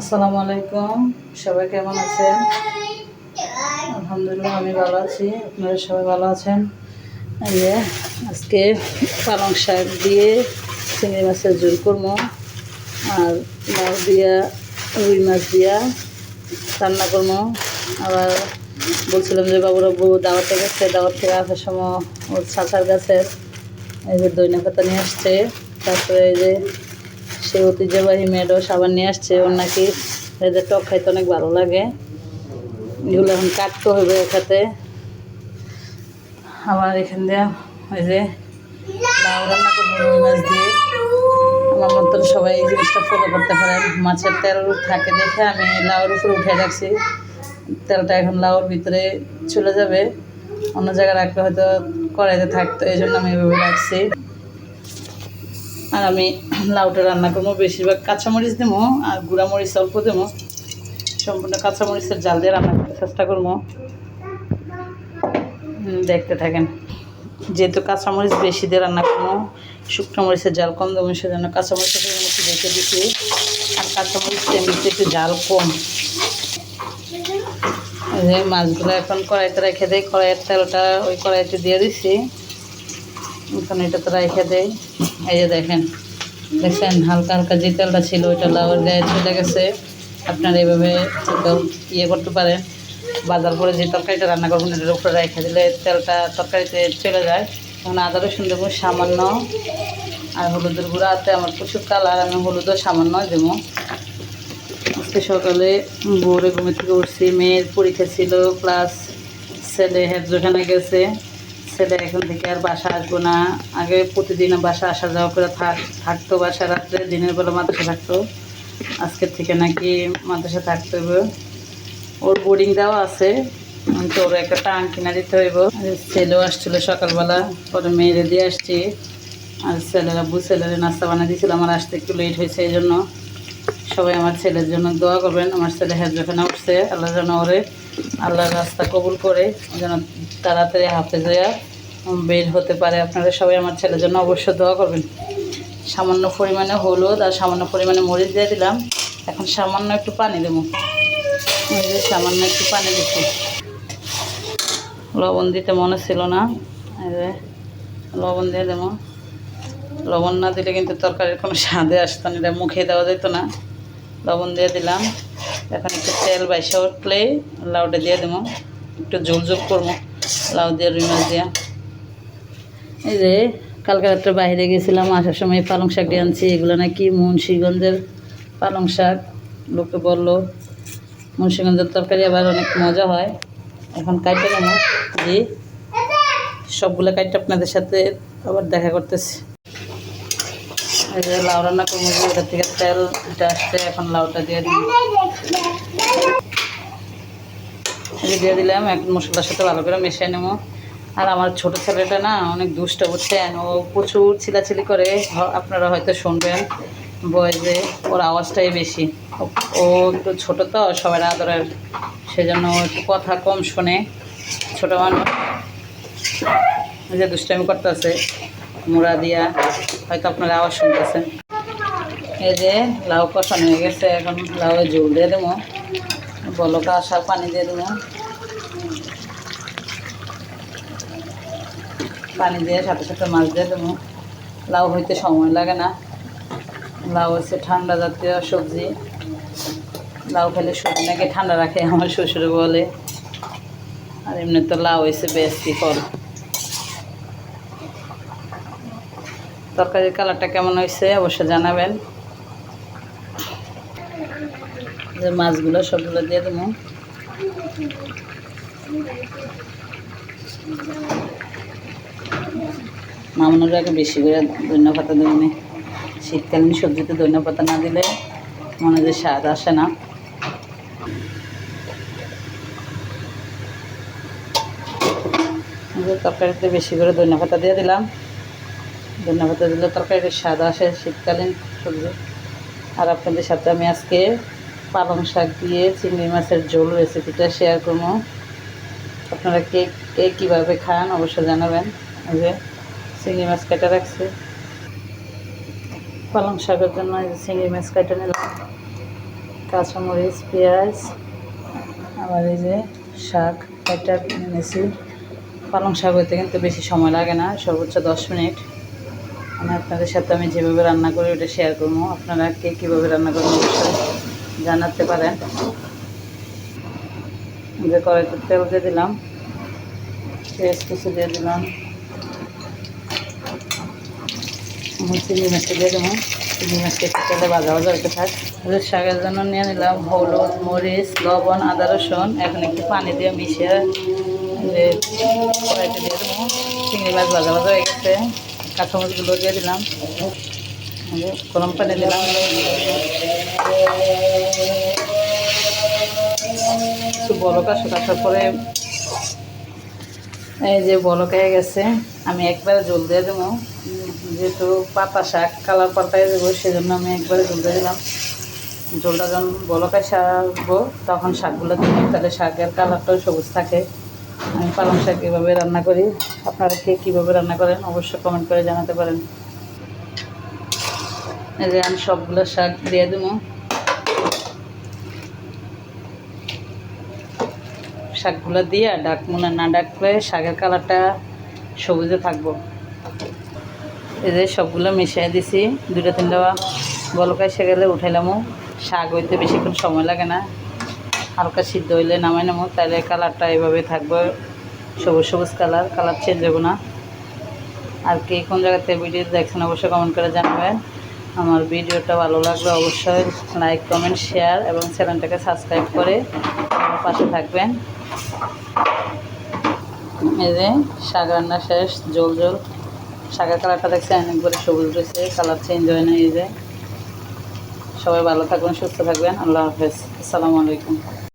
আসসালামু আলাইকুম। সবাই কেমন আছেন? আলহামদুলিল্লাহ, আমি ভালো আছি। আপনারা সবাই ভালো আছেন? এই যে, আজকে পালং শাক দিয়ে চিংড়ি মাছের ঝোল করব। আর লাউ দিয়া, রুই মাছ দিয়া রান্না করব। আবার বলছিলাম যে বাবুরা বউ দাওয়াতে গেছে দাওয়াত থেকে আসার সময় ওর চাচার গাছের এই যে দইনা পাতা নিয়ে আসছে। তারপরে এই যে সে ঐতিহ্যবাহী মেয়েরও সাবান নিয়ে আসছে, ওর নাকি এদের টক খাইতে অনেক ভালো লাগে। এগুলো এখন কাটতে হবে এখাতে আবার এখান দিয়ে ওই যে লাউ রান্না করব মাছ দিয়ে। আমার মতন সবাই এই জিনিসটা ফলো করতে পারেন মাছের তেল থাকে দেখে আমি লাউর উপরে উঠে রাখছি। তেলটা এখন লাউর ভিতরে চলে যাবে। অন্য জায়গায় রাখলে হয়তো কড়াইতে থাকতো, এই জন্য আমি এভাবে রাখছি। আর আমি লাউটা রান্না করব, বেশিরভাগ কাঁচামরিচ দেবো আর গুঁড়ামরিচ অল্প দেবো। সম্পূর্ণ কাঁচামরিচের জাল দিয়ে রান্না করতে চেষ্টা করব। দেখতে থাকেন। যেহেতু কাঁচামরিচ বেশি দিয়ে রান্না করব, শুকনো মরিচের জাল কম দেবো, সেজন্য কাঁচামরিচের পরিমাণ একটু দেখে দিচ্ছি। আর কাঁচামরিচ এমনিতে একটু জাল কম। মাছগুলো এখন কড়াইতে রেখে দেয় কড়াইয়ের তেলটা ওই কড়াইতে দিয়ে দিচ্ছি। এখন এটা তো রেখে দেয়। এই যে দেখেন, দেখছেন হালকা হালকা যে তেলটা ছিল, ওইটা লাউয়ের গায়ে চলে গেছে। আপনারা এইভাবে ইয়ে করতে পারেন। বাজার করে যে তরকারিটা রান্না করবেন, এটার উপরে রেখে দিলে তেলটা তরকারিতে চলে যায়। এখন আদা, রসুন দেবো, সামান্য, আর হলুদের গুঁড়াতে আমার প্রচুর কালার, আমি হলুদও সামান্য দেবো। আজকে সকালে ভোরে ঘুমে থেকে উঠছি, মেয়ের পরীক্ষা ছিল প্লাস ছেলে হেফজোখানে গেছে। ছেলে এখন থেকে আর বাসা আসব না। আগে প্রতিদিন বাসা আসা যাওয়া করে থাক, থাকতো বাসা রাত্রে, দিনের বেলা মাদ্রাসা থাকতো। আজকের থেকে নাকি মাদ্রাসা থাকতে হবে ওর বোর্ডিং দেওয়া আছে। তো ওর একটা টাং কিনা দিতে হইব। ছেলেও আসছিল সকালবেলা। পরে মেয়েরে দিয়ে আসছি। আর ছেলেরা বু ছেলেরা নাস্তা বানিয়ে দিয়েছিল। আমার আসতে একটু লেট হয়েছে, এই জন্য। সবাই আমার ছেলের জন্য দোয়া করবেন। আমার ছেলে যখন উঠছে। আল্লাহ যেন ওরে আল্লাহর রাস্তা কবুল করে, যেন তাড়াতাড়ি হাফেজ হইয়া বের হতে পারে। আপনারা সবাই আমার ছেলের জন্য অবশ্যই দোয়া করবেন। সামান্য পরিমাণে হলুদ আর সামান্য পরিমাণে মরিচ দিয়ে দিলাম। এখন সামান্য একটু পানি দেবো। সামান্য একটু পানি দিচ্ছি। লবণ দিতে মনে ছিল না। লবণ দিয়ে দেবো। লবণ না দিলে কিন্তু তরকারির কোনো স্বাদে আসতো না। এটা মুখে দেওয়া যেত না। লবণ দিয়ে দিলাম। এখন একটু তেল বাইসা উঠলে লাউটা দিয়ে দেবো। একটু ঝোল ঝোল করব, লাউ দিয়ে, রুই মাছ দিয়ে। এই যে কালকে বাইরে গেছিলাম, আসার সময় পালং শাক দিয়ে আনছি। এগুলো নাকি মুন্সিগঞ্জের পালং শাক। লোকে বলল, মুন্সিগঞ্জের তরকারি আবার অনেক মজা হয়। এখন কাইটে নেব। জি, সবগুলো কাইটে আপনাদের সাথে আবার দেখা করতেছি। এই যে লাউ রান্না করব ওটা থেকে তেল এটা আসছে, এখন লাউটা দিয়ে দিই দিয়ে দিলাম এখন মশলার সাথে ভালো করে মিশিয়ে নেব। আর আমার ছোট ছেলেটা না অনেক দুষ্ট, বুঝছেন? ও প্রচুর চিলাচিলি করে আপনারা হয়তো শুনবেন বয়সে ওর আওয়াজটাই বেশি। ও- একটু ছোটো তো সবার আদরের। সেজন্য একটু কথা কম শোনে। ছোটো মানুষ। যে দুষ্টামি করতেছে। মুড়া দিয়া হয়তো আপনারা আওয়াজ শুনতেছেন। এই যে লাউ কষানো হয়ে গেছে, এখন লাউয়ে ঝোল দিয়ে দেবো। বলকা আসা পানি দিয়ে দেবো। পানি দিয়ে সাথে সাথে মাছ দিয়ে দেবো। লাউ হইতে সময় লাগে না। লাউ হচ্ছে ঠান্ডা জাতীয় সবজি। লাউ খেলে শরীর নাকি ঠান্ডা রাখে, আমার শ্বশুরে বলে। আর এমনি তো লাউ হয়েছে বেশি ফল তরকারির কালারটা কেমন হয়েছে অবশ্যই জানাবেন। যে মাছগুলো সবগুলো দিয়ে দেবো। মামুনের আগে বেশি করে ধনিয়া পাতা দেবেন শীতকালীন সবজিতে ধনিয়া পাতা না দিলে মনে যে স্বাদ আসে না। তরকারিতে বেশি করে ধনিয়া পাতা দিয়ে দিলাম। ধনিয়া পাতা দিলে তরকারিতে স্বাদ আসে শীতকালীন সবজি। আর আপনাদের সাথে আমি আজকে পালং শাক দিয়ে চিংড়ি মাছের ঝোল রেসিপিটা শেয়ার করব। আপনারা কে কে কীভাবে খান অবশ্যই জানাবেন। যে চিংড়ি মাছ কেটে রাখছি। পালং শাকের জন্য চিংড়ি মাছ কেটে নিলাম। কাঁচামরিচ, পেঁয়াজ, আবার এই যে শাক একটা এনেছি পালং শাক হইতে কিন্তু বেশি সময় লাগে না, সর্বোচ্চ দশ মিনিট। আমি আপনাদের সাথে আমি যেভাবে রান্না করি ওটা শেয়ার করব। আপনারা কে কীভাবে রান্না করবেন জানাতে পারেন। যে কড়াইতে তেল দিয়ে দিলাম পেঁয়াজ কুচি দিয়ে দিলাম চিংড়ি মাছটা দিয়ে দেবো। চিংড়ি মাছটা একটু তেলে ভাজা ভাজা থাক। ওদের শাকের জন্য নিয়ে নিলাম হলুদ, মরিচ, লবণ, আদা, রসুন। এখন একটু পানি দিয়ে মিশিয়ে কড়াইতে দিয়ে দেবো। চিংড়ি মাছ ভাজা ভাজা হয়ে গেছে। কাঁচামরিচগুলো দিয়ে দিলাম। গরম পানি দিলাম। একটু বলক আসুক পরে এই যে বলক হয়ে গেছে, আমি একবারে জল দিয়ে দেবো। যেহেতু পাতা শাক, কালার পাল্টাই দেবো সেজন্য আমি একবারে জল দিয়ে দিলাম। জলটা যখন বলকায় সারবো তখন শাকগুলো দিই, তাহলে শাকের কালারটাও সবুজ থাকে। আমি পালং শাক এভাবে রান্না করি। আপনারা কে কীভাবে রান্না করেন অবশ্যই কমেন্ট করে জানাতে পারেন। এই যে আমি সবগুলো শাক দিয়ে দেবো। শাকগুলো দিয়ে আর ডাকবো না ডাকলে শাকের কালারটা সবুজে থাকব। এই যে সবগুলো মিশিয়ে দিছি দুটো তিনটা বলকা এসে গেলে উঠাইলামও। শাক হইতে বেশিক্ষণ সময় লাগে না। হালকা সিদ্ধ হইলে নামাই নেব। তাহলে কালারটা এভাবে থাকবে। সবুজ সবুজ কালার কালার চেঞ্জ হবে না। আর কে কোন জায়গাতে ভিডিও দেখছেন অবশ্যই কমেন্ট করে জানাবেন। আমার ভিডিওটা ভালো লাগলে অবশ্যই লাইক কমেন্ট শেয়ার এবং চ্যানেলটাকে সাবস্ক্রাইব করে আমার পাশে থাকবেন। এই যে শাক রান্না শেষ জল জল শাকের কালারটা দেখছে অনেকবারে সবুজ রয়েছে, কালার চেঞ্জ হয় না, এই যে। সবাই ভালো থাকবেন, সুস্থ থাকবেন। আল্লাহ হাফেজ। আসসালামু আলাইকুম।